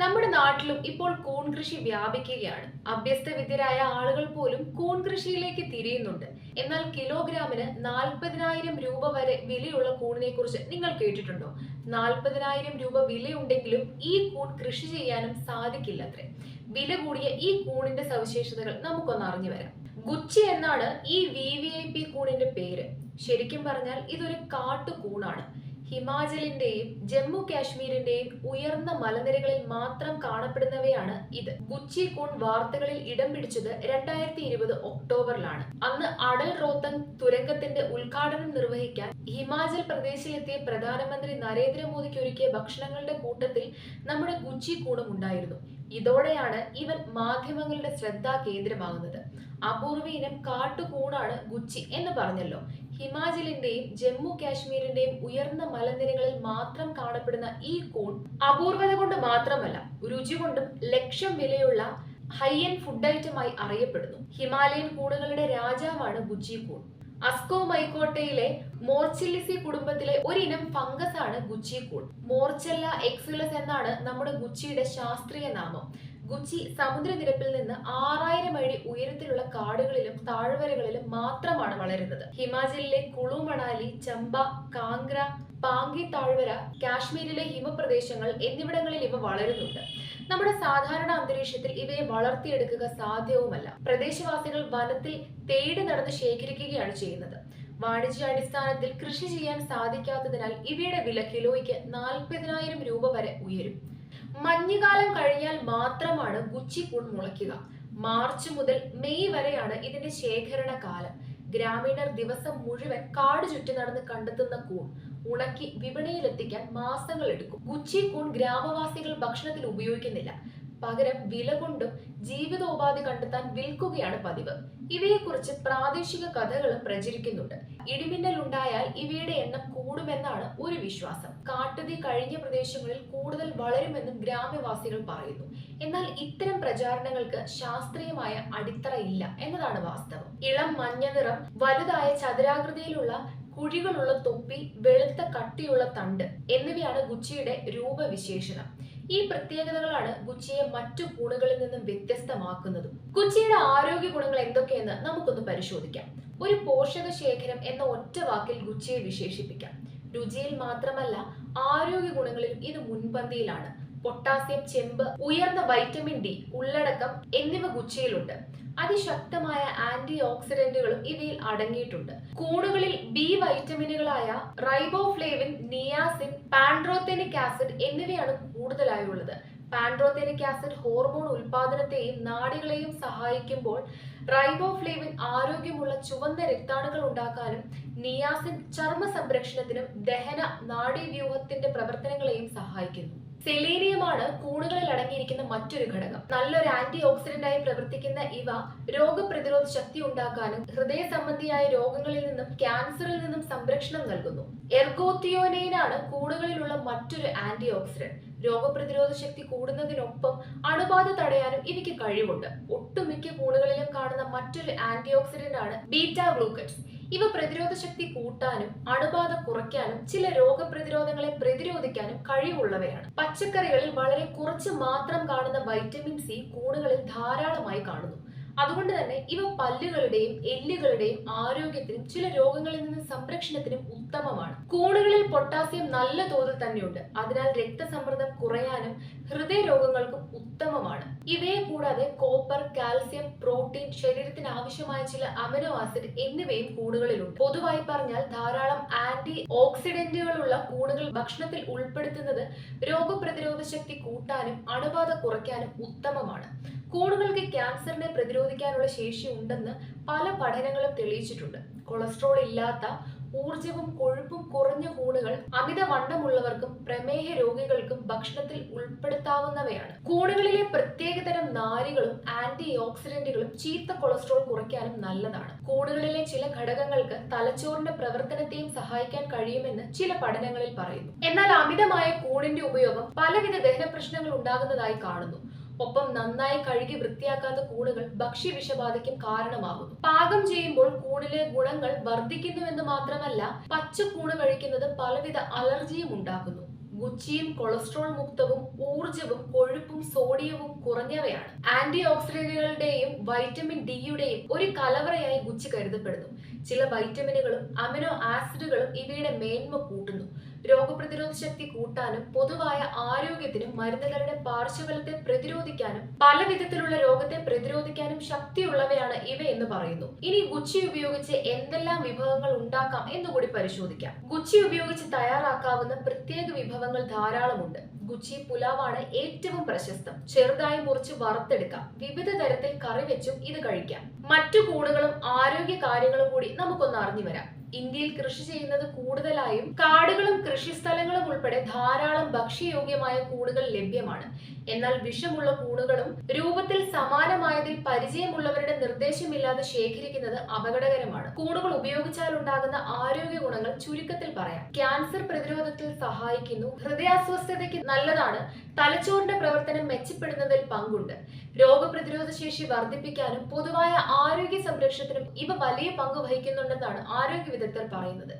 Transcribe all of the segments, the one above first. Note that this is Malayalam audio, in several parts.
നമ്മുടെ നാട്ടിലും ഇപ്പോൾ കൂൺ കൃഷി വ്യാപിക്കുകയാണ്. അഭ്യസ്ത വിദ്യരായ ആളുകൾ പോലും കൂൺ കൃഷിയിലേക്ക് തിരിയുന്നുണ്ട്. എന്നാൽ കിലോഗ്രാമിന് നാൽപ്പതിനായിരം രൂപ വരെ വിലയുള്ള കൂണിനെ കുറിച്ച് നിങ്ങൾ കേട്ടിട്ടുണ്ടോ? നാൽപ്പതിനായിരം രൂപ വിലയുണ്ടെങ്കിലും ഈ കൂൺ കൃഷി ചെയ്യാനും സാധിക്കില്ലത്രേ. വില കൂടിയ ഈ കൂണിന്റെ സവിശേഷതകൾ നമുക്കൊന്ന് അറിഞ്ഞു വരാം. ഗുച്ചി എന്നാണ് ഈ വി വി ഐ പി കൂണിന്റെ പേര്. ശരിക്കും പറഞ്ഞാൽ ഇതൊരു കാട്ടുകൂണാണ്. ഹിമാചലിന്റെയും ജമ്മു കാശ്മീരിന്റെയും ഉയർന്ന മലനിരകളിൽ മാത്രം കാണപ്പെടുന്നവയാണ് ഇത്. ഗുച്ചി കൂൺ വാർത്തകളിൽ ഇടം പിടിച്ചത് രണ്ടായിരത്തി ഇരുപത് ഒക്ടോബറിലാണ്. അന്ന് അടൽ റോത്തങ് തുരങ്കത്തിന്റെ ഉദ്ഘാടനം നിർവഹിക്കാൻ ഹിമാചൽ പ്രദേശിലെത്തിയ പ്രധാനമന്ത്രി നരേന്ദ്രമോദിക്ക് ഒരുക്കിയ ഭക്ഷണങ്ങളുടെ കൂട്ടത്തിൽ നമ്മുടെ ഗുച്ചി കൂണും ഉണ്ടായിരുന്നു. ഇതോടെയാണ് ഇവൻ മാധ്യമങ്ങളുടെ ശ്രദ്ധാ കേന്ദ്രമാകുന്നത്. അപൂർവ ഇനം കാട്ടുകൂണാണ് ഗുച്ചി എന്ന് പറഞ്ഞല്ലോ. ഹിമാചലിന്റെയും ജമ്മു കാശ്മീരിന്റെയും ഉയർന്ന മലനിരകളിൽ മാത്രം കാണപ്പെടുന്ന ഈ കൂൺ അപൂർവത കൊണ്ട് മാത്രമല്ല രുചി കൊണ്ടും ലക്ഷം വിലയുള്ള ഹൈ എൻഡ് ഫുഡ് ഐറ്റമായി അറിയപ്പെടുന്നു. ഹിമാലയൻ കൂടുകളുടെ രാജാവാണ് ഗുജി കൂൺ. അസ്കോ മൈക്കോട്ടയിലെ മോർച്ചില്ലിസി കുടുംബത്തിലെ ഒരിനം ഫംഗസ് ആണ് ഗുച്ചി കൂൺ. മോർച്ചെല്ല എക്സുലസ് എന്നാണ് നമ്മുടെ ഗുച്ചിയുടെ ശാസ്ത്രീയ നാമം. ഗുച്ചി സമുദ്രനിരപ്പിൽ നിന്ന് ആറായിരം അടി ഉയരത്തിലുള്ള കാടുകളിലും താഴ്വരകളിലും മാത്രമാണ് വളരുന്നത്. ഹിമാചലിലെ കുളു മണാലി ചമ്പ കാങ്ക്ര പാങ്കി താഴ്വര കാശ്മീരിലെ ഹിമപ്രദേശങ്ങൾ എന്നിവിടങ്ങളിൽ ഇവ വളരുന്നുണ്ട്. നമ്മുടെ സാധാരണ അന്തരീക്ഷത്തിൽ ഇവയെ വളർത്തിയെടുക്കുക സാധ്യവുമല്ല. പ്രദേശവാസികൾ വനത്തിൽ തേടി നടന്ന് ശേഖരിക്കുകയാണ് ചെയ്യുന്നത്. വാണിജ്യാടിസ്ഥാനത്തിൽ കൃഷി ചെയ്യാൻ സാധിക്കാത്തതിനാൽ ഇവയുടെ വില കിലോയ്ക്ക് നാൽപ്പതിനായിരം രൂപ വരെ ഉയരും. മഞ്ഞുകാലം കഴിഞ്ഞാൽ മാത്രമാണ് ഗുച്ചിക്കൂൺ മുളയ്ക്കുക. മാർച്ച് മുതൽ മെയ് വരെയാണ് ഇതിന്റെ ശേഖരണ കാലം ഗ്രാമീണർ ദിവസം മുഴുവൻ കാട് ചുറ്റി നടന്ന് കണ്ടെത്തുന്ന കൂൺ ഉണക്കി വിപണിയിലെത്തിക്കാൻ മാസങ്ങൾ എടുക്കും. ഗുച്ചി കൂൺ ഗ്രാമവാസികൾ ഭക്ഷണത്തിൽ ഉപയോഗിക്കുന്നില്ല. പകരം വില കൊണ്ടും ജീവിതോപാധി കണ്ടെത്താൻ വിൽക്കുകയാണ് പതിവ്. ഇവയെക്കുറിച്ച് പ്രാദേശിക കഥകളും പ്രചരിക്കുന്നുണ്ട്. ഇടിമിന്നൽ ഉണ്ടായാൽ ഇവയുടെ എണ്ണം കൂടുമെന്നാണ് ഒരു വിശ്വാസം. കാട്ടുതീ കഴിഞ്ഞ പ്രദേശങ്ങളിൽ കൂടുതൽ വളരുമെന്നും ഗ്രാമവാസികൾ പറയുന്നു. എന്നാൽ ഇത്തരം പ്രചാരണങ്ങൾക്ക് ശാസ്ത്രീയമായ അടിത്തറ ഇല്ല എന്നതാണ് വാസ്തവം. ഇളം മഞ്ഞ നിറം വലുതായ ചതുരാകൃതിയിലുള്ള കുഴികളുള്ള തൊപ്പി വെളുത്ത കട്ടിയുള്ള തണ്ട് എന്നിവയാണ് ഗുച്ചിയുടെ രൂപവിശേഷണം. ഈ പ്രത്യേകതകളാണ് ഗുച്ചിയെ മറ്റു കൂണുകളിൽ നിന്നും വ്യത്യസ്തമാക്കുന്നതും. ഗുച്ചിയുടെ ആരോഗ്യ ഗുണങ്ങൾ എന്തൊക്കെയെന്ന് നമുക്കൊന്ന് പരിശോധിക്കാം. ഒരു പോഷക ശേഖരം എന്ന ഒറ്റ വാക്കിൽ ഗുച്ചിയെ വിശേഷിപ്പിക്കാം. രുചിയിൽ മാത്രമല്ല ആരോഗ്യ ഗുണങ്ങളിലും ഇത് മുൻപന്തിയിലാണ്. പൊട്ടാസ്യം ചെമ്പ് ഉയർന്ന വൈറ്റമിൻ ഡി ഉള്ളടക്കം എന്നിവ ഗുച്ചിയിലുണ്ട്. അതിശക്തമായ ആന്റി ഓക്സിഡന്റുകളും ഇവയിൽ അടങ്ങിയിട്ടുണ്ട്. കൂണുകളിൽ ബി വൈറ്റമിനുകളായ റൈബോഫ്ലേവിൻ നിയാസിൻ പാൻഡ്രോതെനിക് ആസിഡ് എന്നിവയാണ് കൂടുതലായുള്ളത്. പാൻഡ്രോതെനിക് ആസിഡ് ഹോർമോൺ ഉൽപാദനത്തെയും നാടികളെയും സഹായിക്കുമ്പോൾ റൈബോഫ്ലേവിൻ ആരോഗ്യമുള്ള ചുവന്ന രക്താണുക്കൾ ഉണ്ടാക്കാനും നിയാസിൻ ചർമ്മ സംരക്ഷണത്തിനും ദഹന നാഡീവ്യൂഹത്തിന്റെ പ്രവർത്തനങ്ങളെയും സഹായിക്കുന്നു. സെലീനിയമാണ് കൂണുകളിൽ അടങ്ങിയിരിക്കുന്ന മറ്റൊരു ഘടകം. നല്ലൊരു ആന്റി ഓക്സിഡന്റ് ആയി പ്രവർത്തിക്കുന്ന ഇവ രോഗപ്രതിരോധ ശക്തി ഉണ്ടാക്കാനും ഹൃദയ സംബന്ധിയായ രോഗങ്ങളിൽ നിന്നും ക്യാൻസറിൽ നിന്നും സംരക്ഷണം നൽകുന്നു. എർഗോത്തിയോനൈനാണ് കൂണുകളിലുള്ള മറ്റൊരു ആന്റി ഓക്സിഡന്റ് രോഗപ്രതിരോധ ശക്തി കൂടുന്നതിനൊപ്പം അണുബാധ തടയാനും ഇവയ്ക്ക് കഴിവുണ്ട്. ഒട്ടുമിക്ക കൂണുകളിലും കാണുന്ന മറ്റൊരു ആന്റി ഓക്സിഡന്റ് ആണ് ബീറ്റാ ഗ്ലൂക്കറ്റ്സ് ഇവ പ്രതിരോധ ശക്തി കൂട്ടാനും അണുബാധ കുറയ്ക്കാനും ചില രോഗപ്രതിരോധങ്ങളെ പ്രതിരോധിക്കാനും കഴിവുള്ളവയാണ്. പച്ചക്കറികളിൽ വളരെ കുറച്ച് മാത്രം കാണുന്ന വൈറ്റമിൻ സി കൂണുകളിൽ ധാരാളമായി കാണുന്നു. അതുകൊണ്ട് തന്നെ ഇവ പല്ലുകളുടെയും എല്ലുകളുടെയും ആരോഗ്യത്തിനും ചില രോഗങ്ങളിൽ നിന്ന് സംരക്ഷണത്തിനും ഉത്തമമാണ്. കൂണുകളിൽ പൊട്ടാസ്യം നല്ല തോതിൽ തന്നെയുണ്ട്. അതിനാൽ രക്തസമ്മർദ്ദം കുറയാനും ഹൃദയ രോഗങ്ങൾക്കും ഉത്തമമാണ്. ഇവയെ കൂടാതെ കോപ്പർ കാൽസ്യം പ്രോട്ടീൻ ശരീരത്തിന് ആവശ്യമായ ചില അമിനോ ആസിഡ് എന്നിവയും കൂണുകളിലുണ്ട്. പൊതുവായി പറഞ്ഞാൽ ധാരാളം ആന്റി ഓക്സിഡന്റുകളുള്ള കൂണുകൾ ഭക്ഷണത്തിൽ ഉൾപ്പെടുത്തുന്നത് രോഗപ്രതിരോധ ശക്തി കൂട്ടാനും അണുബാധ കുറയ്ക്കാനും ഉത്തമമാണ്. കൂണുകൾക്ക് ക്യാൻസറിനെ പ്രതിരോധിക്കാനുള്ള ശേഷി ഉണ്ടെന്ന് പല പഠനങ്ങളും തെളിയിച്ചിട്ടുണ്ട്. കൊളസ്ട്രോൾ ഇല്ലാത്ത ഊർജവും കൊഴുപ്പും കുറഞ്ഞ കൂണുകൾ അമിത വണ്ണമുള്ളവർക്കും പ്രമേഹ രോഗികൾക്കും ഭക്ഷണത്തിൽ ഉൾപ്പെടുത്താവുന്നവയാണ്. കൂണുകളിലെ പ്രത്യേകതരം നാരുകളും ആന്റി ഓക്സിഡന്റുകളും ചീത്ത കൊളസ്ട്രോൾ കുറയ്ക്കാനും നല്ലതാണ്. കൂണുകളിലെ ചില ഘടകങ്ങൾക്ക് തലച്ചോറിന്റെ പ്രവർത്തനത്തെയും സഹായിക്കാൻ കഴിയുമെന്ന് ചില പഠനങ്ങളിൽ പറയുന്നു. എന്നാൽ അമിതമായ കൂണിന്റെ ഉപയോഗം പലവിധ ദഹന പ്രശ്നങ്ങൾ ഉണ്ടാകുന്നതായി കാണുന്നു. ഒപ്പം നന്നായി കഴുകി വൃത്തിയാക്കാത്ത കൂണുകൾ ഭക്ഷ്യവിഷബാധയ്ക്കും കാരണമാകുന്നു. പാകം ചെയ്യുമ്പോൾ കൂണിലെ ഗുണങ്ങൾ വർദ്ധിക്കുന്നുവെന്ന് മാത്രമല്ല പച്ച കൂണ് കഴിക്കുന്നത് പലവിധ അലർജിയും ഉണ്ടാക്കുന്നു. ഗുച്ചിയും കൊളസ്ട്രോൾ മുക്തവും ഊർജവും കൊഴുപ്പും സോഡിയവും കുറഞ്ഞവയാണ്. ആന്റി ഓക്സിഡന്റുകളുടെയും വൈറ്റമിൻ ഡിയുടെയും ഒരു കലവറയായി ഗുച്ചി കരുതപ്പെടുന്നു. ചില വൈറ്റമിനുകളും അമിനോ ആസിഡുകളും ഇവയുടെ മേന്മ കൂട്ടുന്നു. രോഗപ്രതിരോധ ശക്തി കൂട്ടാനും പൊതുവായ ആരോഗ്യത്തിനും മരുന്നുകളുടെ പാർശ്വഫലത്തെ പ്രതിരോധിക്കാനും പല വിധത്തിലുള്ള രോഗത്തെ പ്രതിരോധിക്കാനും ശക്തിയുള്ളവയാണ് ഇവ എന്ന് പറയുന്നു. ഇനി ഗുച്ചി ഉപയോഗിച്ച് എന്തെല്ലാം വിഭവങ്ങൾ ഉണ്ടാക്കാം എന്നുകൂടി പരിശോധിക്കാം. ഗുച്ചി ഉപയോഗിച്ച് തയ്യാറാക്കാവുന്ന പ്രത്യേക വിഭവങ്ങൾ ധാരാളമുണ്ട്. ഗുച്ചി പുലാവാണ് ഏറ്റവും പ്രശസ്തം. ചെറുതായി മുറിച്ച് വറുത്തെടുക്കാം. വിവിധ തരത്തിൽ കറി വെച്ചും ഇത് കഴിക്കാം. മറ്റു കൂടുകളും ആരോഗ്യ കാര്യങ്ങളും കൂടി നമുക്കൊന്ന് അറിഞ്ഞു വരാം. ഇന്ത്യയിൽ കൃഷി ചെയ്യുന്നത് കൂടുതലായും കാടുകളും കൃഷിസ്ഥലങ്ങളും ഉൾപ്പെടെ ധാരാളം ഭക്ഷ്യയോഗ്യമായ കൂടുകൾ ലഭ്യമാണ്. എന്നാൽ വിഷമുള്ള കൂടുകളും രൂപത്തിൽ സമാനമായതിൽ പരിചയമുള്ളവരുടെ നിർദ്ദേശമില്ലാതെ ശേഖരിക്കുന്നത് അപകടകരമാണ്. കൂടുകൾ ഉപയോഗിച്ചാൽ ഉണ്ടാകുന്ന ആരോഗ്യ ഗുണങ്ങൾ ചുരുക്കത്തിൽ പറയാം. ക്യാൻസർ പ്രതിരോധത്തിൽ സഹായിക്കുന്നു. ഹൃദയാസ്വസ്ഥതയ്ക്ക് നല്ലതാണ്. തലച്ചോറിന്റെ പ്രവർത്തനം മെച്ചപ്പെടുന്നതിൽ പങ്കുണ്ട്. രോഗപ്രതിരോധ ശേഷി വർദ്ധിപ്പിക്കാനും പൊതുവായ ആരോഗ്യ സംരക്ഷണത്തിനും ഇവ വലിയ പങ്ക് വഹിക്കുന്നുണ്ടെന്നാണ് ആരോഗ്യ വിദഗ്ധർ പറയുന്നത്.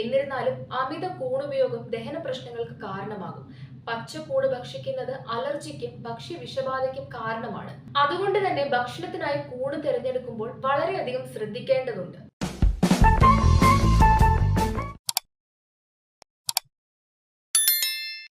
എന്നിരുന്നാലും അമിത കൂണുപയോഗം ദഹന പ്രശ്നങ്ങൾക്ക് കാരണമാകും. പച്ചക്കൂട് ഭക്ഷിക്കുന്നത് അലർജിക്കും ഭക്ഷ്യ വിഷബാധയ്ക്കും കാരണമാണ്. അതുകൊണ്ട് തന്നെ ഭക്ഷണത്തിനായി കൂട് തിരഞ്ഞെടുക്കുമ്പോൾ വളരെയധികം ശ്രദ്ധിക്കേണ്ടതുണ്ട്.